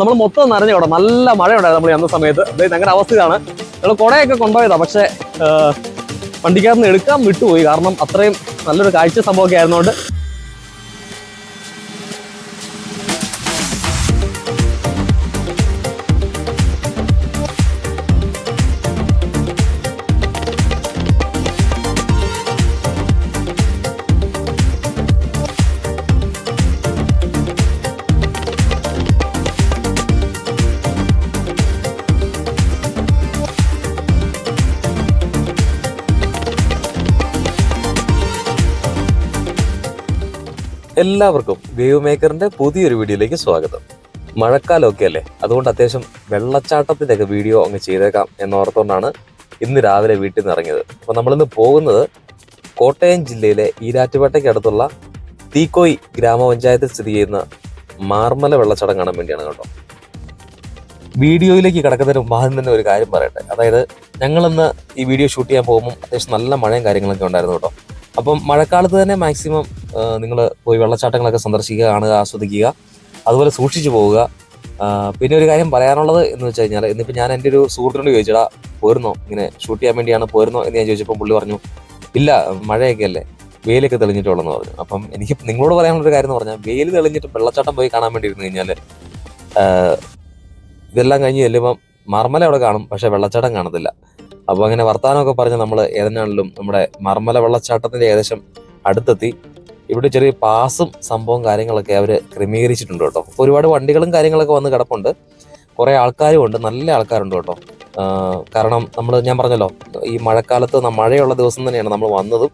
നമ്മൾ മൊത്തം നനഞ്ഞു നല്ല മഴ ഉണ്ടായിരുന്നു നമ്മൾ അന്ന സമയത്ത്. അതായത് അങ്ങനെ അവസ്ഥ ഇതാണ് ഞങ്ങൾ കുടയൊക്കെ കൊണ്ടുപോയതാ പക്ഷേ വണ്ടിക്കാരൻ എടുക്കാൻ വിട്ടുപോയി. കാരണം അത്രയും നല്ലൊരു കാഴ്ച സംഭവമൊക്കെ ആയിരുന്നുകൊണ്ട് എല്ലാവർക്കും വേവ് മേക്കറിന്റെ പുതിയൊരു വീഡിയോയിലേക്ക് സ്വാഗതം. മഴക്കാലമൊക്കെ അല്ലേ? അതുകൊണ്ട് അത്യാവശ്യം വെള്ളച്ചാട്ടത്തിന്റെ ഒക്കെ വീഡിയോ അങ്ങ് ചെയ്തേക്കാം എന്നോർത്തുകൊണ്ടാണ് ഇന്ന് രാവിലെ വീട്ടിൽ നിന്ന് ഇറങ്ങിയത്. അപ്പൊ നമ്മളിന്ന് പോകുന്നത് കോട്ടയം ജില്ലയിലെ ഈരാറ്റുപേട്ടയ്ക്ക് അടുത്തുള്ള തീക്കോയി ഗ്രാമപഞ്ചായത്തിൽ സ്ഥിതി ചെയ്യുന്ന മാർമല വെള്ളച്ചാട്ടം കാണാൻ വേണ്ടിയാണ് കേട്ടോ. വീഡിയോയിലേക്ക് കിടക്കുന്നതിന് മുമ്പ് ആദ്യം തന്നെ ഒരു കാര്യം പറയട്ടെ. അതായത് ഞങ്ങളിന്ന് ഈ വീഡിയോ ഷൂട്ട് ചെയ്യാൻ പോകുമ്പോൾ അത്യാവശ്യം നല്ല മഴയും കാര്യങ്ങളൊക്കെ ഉണ്ടായിരുന്നു കേട്ടോ. അപ്പം മഴക്കാലത്ത് തന്നെ മാക്സിമം നിങ്ങൾ പോയി വെള്ളച്ചാട്ടങ്ങളൊക്കെ സന്ദർശിക്കുക കാണുക ആസ്വദിക്കുക അതുപോലെ സൂക്ഷിച്ചു പോവുക. പിന്നെ ഒരു കാര്യം പറയാനുള്ളത് എന്ന് വെച്ച് കഴിഞ്ഞാൽ ഇന്നിപ്പോൾ ഞാൻ എന്റെ ഒരു സുഹൃത്തിനോട് ചോദിച്ചടാ പോരുന്നോ? ഇങ്ങനെ ഷൂട്ട് ചെയ്യാൻ വേണ്ടിയാണ് പോരുന്നോ എന്ന് ഞാൻ ചോദിച്ചപ്പോൾ പുള്ളി പറഞ്ഞു ഇല്ല മഴയൊക്കെ അല്ലേ? വെയിലൊക്കെ തെളിഞ്ഞിട്ടുള്ളതെന്ന് പറഞ്ഞു. അപ്പം എനിക്ക് നിങ്ങളോട് പറയാനുള്ള ഒരു കാര്യം എന്ന് പറഞ്ഞാൽ വെയിൽ തെളിഞ്ഞിട്ട് വെള്ളച്ചാട്ടം പോയി കാണാൻ വേണ്ടി ഇരുന്ന് കഴിഞ്ഞാൽ ഇതെല്ലാം കഴിഞ്ഞ് ചെല്ലുമ്പം മർമല അവിടെ കാണും പക്ഷേ വെള്ളച്ചാട്ടം കാണത്തില്ല. അപ്പോൾ അങ്ങനെ വർത്തമാനമൊക്കെ പറഞ്ഞ് നമ്മൾ ഏതെങ്കിലും നമ്മുടെ മർമല വെള്ളച്ചാട്ടത്തിന്റെ ഏകദേശം അടുത്തെത്തി. ഇവിടെ ചെറിയ പാസും സംഭവം കാര്യങ്ങളൊക്കെ അവർ ക്രമീകരിച്ചിട്ടുണ്ട് കേട്ടോ. ഒരുപാട് വണ്ടികളും കാര്യങ്ങളൊക്കെ വന്ന് കിടപ്പുണ്ട്. കുറേ ആൾക്കാരും ഉണ്ട്. നല്ല ആൾക്കാരുണ്ട് കേട്ടോ. കാരണം നമ്മൾ ഞാൻ പറഞ്ഞല്ലോ ഈ മഴക്കാലത്ത് മഴയുള്ള ദിവസം തന്നെയാണ് നമ്മൾ വന്നതും.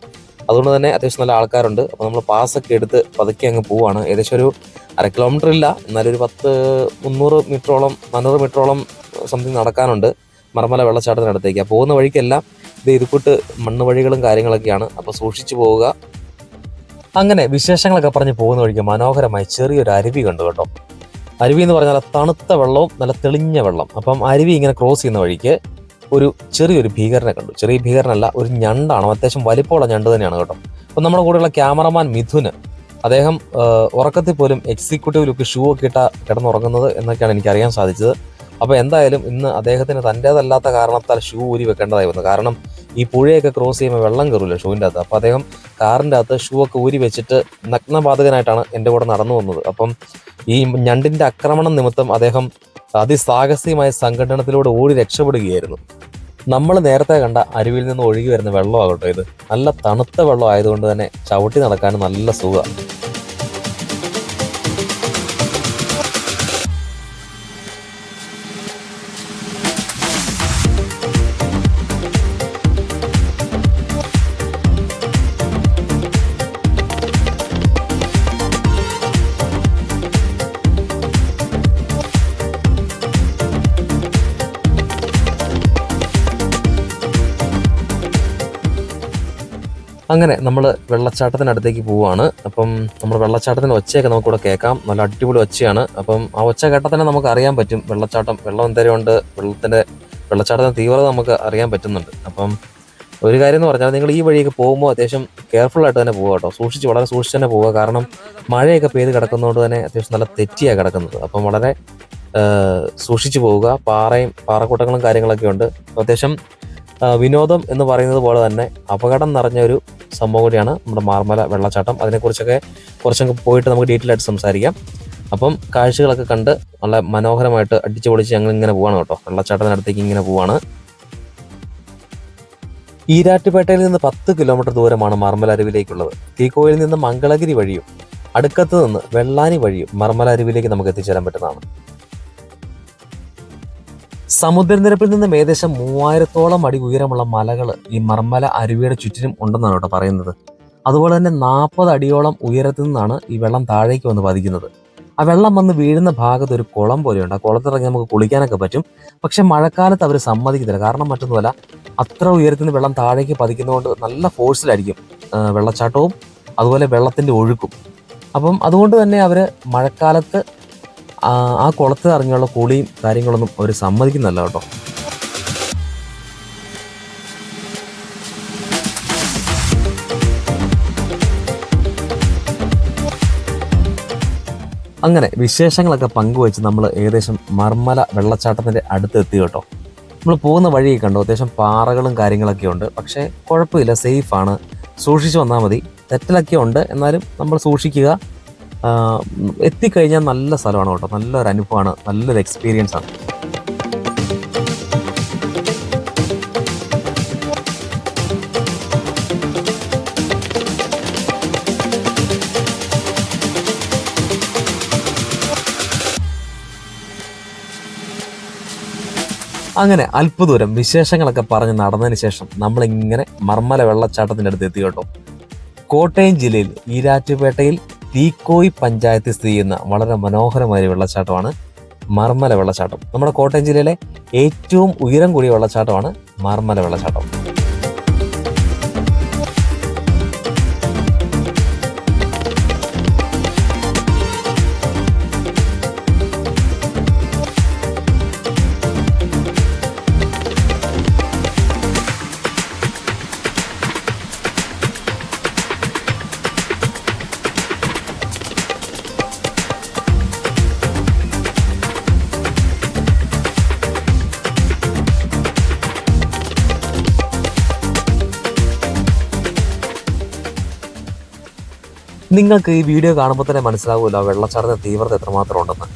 അതുകൊണ്ട് തന്നെ അത്യാവശ്യം നല്ല ആൾക്കാരുണ്ട്. അപ്പോൾ നമ്മൾ പാസ്സൊക്കെ എടുത്ത് പതുക്കെ അങ്ങ് പോവാണ്. ഏകദേശം ഒരു അര കിലോമീറ്റർ ഇല്ല. എന്നാലും ഒരു പത്ത് മുന്നൂറ് മീറ്ററോളം നാനൂറ് മീറ്ററോളം സംതിങ് നടക്കാനുണ്ട്. മർമല വെള്ളച്ചാട്ടത്തിനടുത്തേക്ക് പോകുന്ന വഴിക്കെല്ലാം ഇത് ഇതുകൂട്ട് മണ്ണ് വഴികളും കാര്യങ്ങളൊക്കെയാണ്. അപ്പോൾ സൂക്ഷിച്ചു പോവുക. അങ്ങനെ വിശേഷങ്ങളൊക്കെ പറഞ്ഞ് പോകുന്ന വഴിക്ക് മനോഹരമായി ചെറിയൊരു അരുവി കണ്ടു കേട്ടോ. അരുവി എന്ന് പറഞ്ഞാൽ തണുത്ത വെള്ളവും നല്ല തെളിഞ്ഞ വെള്ളം. അപ്പം അരുവി ഇങ്ങനെ ക്രോസ് ചെയ്യുന്ന വഴിക്ക് ഒരു ചെറിയൊരു ഭീകരനെ കണ്ടു. ചെറിയ ഭീകരനല്ല ഒരു ഞണ്ടാണ്. അത്യാവശ്യം വലിപ്പമുള്ള ഞണ്ട് തന്നെയാണ് കേട്ടോ. അപ്പം നമ്മുടെ കൂടെയുള്ള ക്യാമറമാൻ മിഥുന് അദ്ദേഹം ഉറക്കത്തിൽ പോലും എക്സിക്യൂട്ടീവ് ലുക്ക് ഷൂ ഒക്കെ ഇട്ട കിടന്നുറങ്ങുന്നത് എന്നൊക്കെയാണ് എനിക്ക് അറിയാൻ സാധിച്ചത്. അപ്പോൾ എന്തായാലും ഇന്ന് അദ്ദേഹത്തിന് തന്റേതല്ലാത്ത കാരണത്താൽ ഷൂ ഊരി വെക്കേണ്ടതായി വന്നു. കാരണം ഈ പുഴയൊക്കെ ക്രോസ് ചെയ്യുമ്പോൾ വെള്ളം കയറില്ല ഷൂവിന്റെ അകത്ത്. അപ്പോൾ അദ്ദേഹം കാറിന്റെ അകത്ത് ഷൂ ഒക്കെ ഊരി വെച്ചിട്ട് നഗ്നബാധകനായിട്ടാണ് എന്റെ കൂടെ നടന്നു വന്നത്. അപ്പം ഈ ഞണ്ടിന്റെ ആക്രമണം നിമിത്തം അദ്ദേഹം അതിസാഹസികമായ സംഘടനത്തിലൂടെ ഓടി രക്ഷപ്പെടുകയായിരുന്നു. നമ്മൾ നേരത്തെ കണ്ട അരുവിൽ നിന്ന് ഒഴുകി വരുന്ന വെള്ളമാകട്ടോ ഇത്. നല്ല തണുത്ത വെള്ളം ആയതുകൊണ്ട് തന്നെ ചവിട്ടി നടക്കാൻ നല്ല സുഖമാണ്. അങ്ങനെ നമ്മൾ വെള്ളച്ചാട്ടത്തിനടുത്തേക്ക് പോവുകയാണ് അപ്പം നമ്മൾ വെള്ളച്ചാട്ടത്തിന്റെ ഒച്ചയൊക്കെ നമുക്കിവിടെ കേൾക്കാം. നല്ല അടിപൊളി ഒച്ചയാണ്. അപ്പം ആ ഒച്ച കേട്ടാൽ തന്നെ നമുക്ക് അറിയാൻ പറ്റും. വെള്ളച്ചാട്ടം വെള്ളം എന്തേലും ഉണ്ട് വെള്ളത്തിന്റെ വെള്ളച്ചാട്ടത്തിന്റെ തീവ്രത നമുക്ക് അറിയാൻ പറ്റുന്നുണ്ട്. അപ്പം ഒരു കാര്യം എന്ന് പറഞ്ഞാൽ നിങ്ങൾ ഈ വഴിയൊക്കെ പോകുമ്പോൾ അത്യാവശ്യം കെയർഫുൾ ആയിട്ട് തന്നെ പോവുക കേട്ടോ. സൂക്ഷിച്ച് വളരെ സൂക്ഷിച്ച് തന്നെ പോവുക. കാരണം മഴയൊക്കെ പെയ്ത് കിടക്കുന്നതുകൊണ്ട് തന്നെ അത്യാവശ്യം നല്ല തെറ്റിയാണ് കിടക്കുന്നത്. അപ്പം വളരെ സൂക്ഷിച്ച് പോവുക. പാറയും പാറക്കൂട്ടങ്ങളും കാര്യങ്ങളൊക്കെ ഉണ്ട്. അത്യാവശ്യം വിനോദം എന്ന് പറയുന്നത് പോലെ തന്നെ അപകടം നിറഞ്ഞ ഒരു സംഭവം കൂടിയാണ് നമ്മുടെ മാർമല വെള്ളച്ചാട്ടം. അതിനെക്കുറിച്ചൊക്കെ കുറച്ചൊക്കെ പോയിട്ട് നമുക്ക് ഡീറ്റെയിൽ ആയിട്ട് സംസാരിക്കാം. അപ്പം കാഴ്ചകളൊക്കെ കണ്ട് നല്ല മനോഹരമായിട്ട് അടിച്ചു പൊളിച്ച് ഞങ്ങൾ ഇങ്ങനെ പോവാണ് കേട്ടോ. വെള്ളച്ചാട്ടത്തിനടുത്തേക്ക് ഇങ്ങനെ പോവാണ്. ഈരാറ്റുപേട്ടയിൽ നിന്ന് പത്ത് കിലോമീറ്റർ ദൂരമാണ് മർമല അരുവിലേക്കുള്ളത്. തീക്കോയിൽ നിന്ന് മംഗളഗിരി വഴിയും അടുക്കത്ത് നിന്ന് വെള്ളാനി വഴിയും മർമല അരുവിലേക്ക് നമുക്ക് എത്തിച്ചേരാൻ പറ്റുന്നതാണ്. സമുദ്രനിരപ്പിൽ നിന്നും ഏകദേശം മൂവായിരത്തോളം അടി ഉയരമുള്ള മലകൾ ഈ മർമല അരുവിയുടെ ചുറ്റിനും ഉണ്ടെന്നാണ് കേട്ടോ പറയുന്നത്. അതുപോലെ തന്നെ നാൽപ്പത് അടിയോളം ഉയരത്തിൽ നിന്നാണ് ഈ വെള്ളം താഴേക്ക് വന്ന് പതിക്കുന്നത്. ആ വെള്ളം വന്ന് വീഴുന്ന ഭാഗത്ത് ഒരു കുളം പോലെയുണ്ട്. ആ കുളത്തിറങ്ങി നമുക്ക് കുളിക്കാനൊക്കെ പറ്റും. പക്ഷെ മഴക്കാലത്ത് അവർ സമ്മതിക്കത്തില്ല. കാരണം മറ്റൊന്നുമല്ല അത്ര ഉയരത്തിൽ നിന്ന് വെള്ളം താഴേക്ക് പതിക്കുന്നതുകൊണ്ട് നല്ല ഫോഴ്സിലായിരിക്കും വെള്ളച്ചാട്ടവും അതുപോലെ വെള്ളത്തിന്റെ ഒഴുക്കും. അപ്പം അതുകൊണ്ട് തന്നെ അവർ മഴക്കാലത്ത് ആ ആ കുളത്ത് ഇറങ്ങിയുള്ള കുളിയും കാര്യങ്ങളൊന്നും അവർ സമ്മതിക്കുന്നല്ല കേട്ടോ. അങ്ങനെ വിശേഷങ്ങളൊക്കെ പങ്കുവെച്ച് നമ്മൾ ഏകദേശം മർമല വെള്ളച്ചാട്ടത്തിന്റെ അടുത്ത് എത്തി കേട്ടോ. നമ്മൾ പോകുന്ന വഴി കണ്ടോ അത്യാവശ്യം പാറകളും കാര്യങ്ങളൊക്കെ ഉണ്ട്. പക്ഷേ കുഴപ്പമില്ല സേഫാണ് സൂക്ഷിച്ച് വന്നാൽ മതി. തെറ്റലൊക്കെ ഉണ്ട്. എന്നാലും നമ്മൾ സൂക്ഷിക്കുക. എത്തിക്കഴിഞ്ഞാൽ നല്ല സ്ഥലമാണ് കേട്ടോ. നല്ലൊരു അനുഭവമാണ്. നല്ലൊരു എക്സ്പീരിയൻസ് ആണ്. അങ്ങനെ അല്പദൂരം വിശേഷങ്ങളൊക്കെ പറഞ്ഞ് നടന്നതിന് ശേഷം നമ്മളിങ്ങനെ മർമ്മല വെള്ളച്ചാട്ടത്തിന്റെ അടുത്ത് എത്തി കേട്ടോ. കോട്ടയം ജില്ലയിൽ ഈരാറ്റുപേട്ടയിൽ തീക്കോയി പഞ്ചായത്ത് സ്ഥിതി ചെയ്യുന്ന വളരെ മനോഹരമായ വെള്ളച്ചാട്ടമാണ് മർമ്മല വെള്ളച്ചാട്ടം. നമ്മുടെ കോട്ടയം ജില്ലയിലെ ഏറ്റവും ഉയരം കൂടിയ വെള്ളച്ചാട്ടമാണ് മർമ്മല വെള്ളച്ചാട്ടം. നിങ്ങൾക്ക് ഈ വീഡിയോ കാണുമ്പോൾ തന്നെ മനസ്സിലാവുമല്ലോ ആ വെള്ളച്ചാട്ടത്തിന്റെ തീവ്രത എത്രമാത്രം ഉണ്ടെന്ന്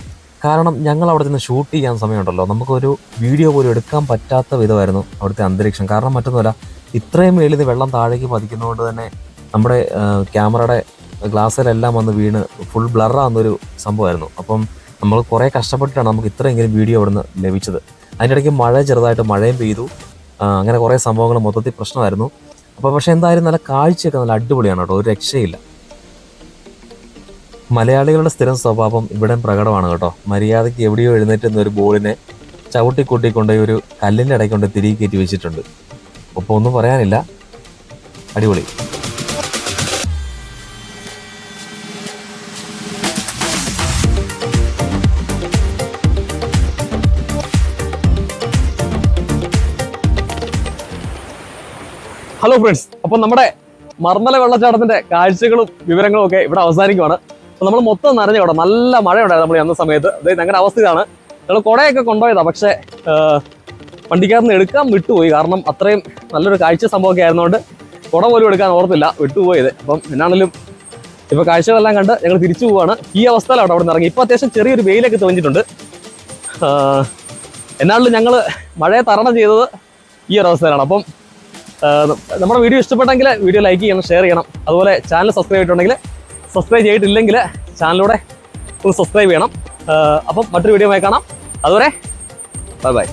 കാരണം ഞങ്ങൾ അവിടെ നിന്ന് ഷൂട്ട് ചെയ്യാൻ സമയമുണ്ടല്ലോ. നമുക്കൊരു വീഡിയോ പോലും എടുക്കാൻ പറ്റാത്ത വിധമായിരുന്നു അവിടുത്തെ അന്തരീക്ഷം. കാരണം മറ്റൊന്നുമല്ല ഇത്രയും മേളിൽ വെള്ളം താഴേക്ക് പതിക്കുന്നതുകൊണ്ട് തന്നെ നമ്മുടെ ക്യാമറയുടെ ഗ്ലാസ്സിലെല്ലാം വന്ന് വീണ് ഫുൾ ബ്ലറാകുന്നൊരു സംഭവമായിരുന്നു. അപ്പം നമ്മൾ കുറേ കഷ്ടപ്പെട്ടിട്ടാണ് നമുക്ക് ഇത്രയെങ്കിലും വീഡിയോ അവിടുന്ന് ലഭിച്ചത്. അതിന്റെ ഇടയ്ക്ക് മഴ ചെറുതായിട്ട് മഴയും പെയ്തു. അങ്ങനെ കുറേ സംഭവങ്ങൾ മൊത്തത്തിൽ പ്രശ്നമായിരുന്നു. അപ്പോൾ പക്ഷേ എന്തായാലും നല്ല കാഴ്ചയൊക്കെ നല്ല അടിപൊളിയാണ് കേട്ടോ. ഒരു രക്ഷയില്ല. മലയാളികളുടെ സ്ഥിരം സ്വഭാവം ഇവിടെ പ്രകടമാണ് കേട്ടോ. മര്യാദയ്ക്ക് എവിടെയോ എഴുന്നേറ്റുന്ന ഒരു ബോളിനെ ചവിട്ടി കൂട്ടിക്കൊണ്ട് ഒരു കല്ലിന്റെ ഇടയ്ക്ക് കൊണ്ട് തിരികെ കയറ്റി വെച്ചിട്ടുണ്ട്. ഒപ്പം ഒന്നും പറയാനില്ല. അടിപൊളി. ഹലോ ഫ്രണ്ട്സ് അപ്പം നമ്മുടെ മർമ്മല വെള്ളച്ചാട്ടത്തിന്റെ കാഴ്ചകളും വിവരങ്ങളും ഒക്കെ ഇവിടെ അവസാനിക്കുവാണ്. അപ്പം നമ്മൾ മൊത്തം നനഞ്ഞ ഇവിടെ നല്ല മഴ ഉണ്ടായിരുന്നു നമ്മൾ എന്ന സമയത്ത്. അതായത് ഞങ്ങളുടെ അവസ്ഥ ഇതാണ്. ഞങ്ങൾ കുടയൊക്കെ കൊണ്ടുപോയതാണ് പക്ഷേ വണ്ടിക്കകത്ത് നിന്ന് എടുക്കാൻ വിട്ടുപോയി. കാരണം അത്രയും നല്ലൊരു കാഴ്ച സംഭവമൊക്കെ ആയിരുന്നുകൊണ്ട് കുട പോലും എടുക്കാൻ ഓർത്തില്ല. വിട്ടുപോയത്. അപ്പം എന്നാണെങ്കിലും ഇപ്പൊ കാഴ്ചകളെല്ലാം കണ്ട് ഞങ്ങൾ തിരിച്ചു പോവാണ്. ഈ അവസ്ഥയിലാണ് അവിടെ നിന്ന് ഇറങ്ങി. ഇപ്പൊ അത്യാവശ്യം ചെറിയൊരു വെയിലൊക്കെ തെളിഞ്ഞിട്ടുണ്ട്. എന്നാലും ഞങ്ങൾ മഴയെ തരണം ചെയ്തത് ഈ ഒരു അവസ്ഥയിലാണ്. അപ്പം നമ്മുടെ വീഡിയോ ഇഷ്ടപ്പെട്ടെങ്കിൽ വീഡിയോ ലൈക്ക് ചെയ്യണം ഷെയർ ചെയ്യണം. അതുപോലെ ചാനൽ സബ്സ്ക്രൈബ് ചെയ്തിട്ടുണ്ടെങ്കിൽ സബ്സ്ക്രൈബ് ചെയ്തിട്ടില്ലെങ്കിൽ ചാനലിലൂടെ ഒന്ന് സബ്സ്ക്രൈബ് ചെയ്യണം. അപ്പം മറ്റൊരു വീഡിയോ കാണാം. അതുവരെ ബൈ ബൈ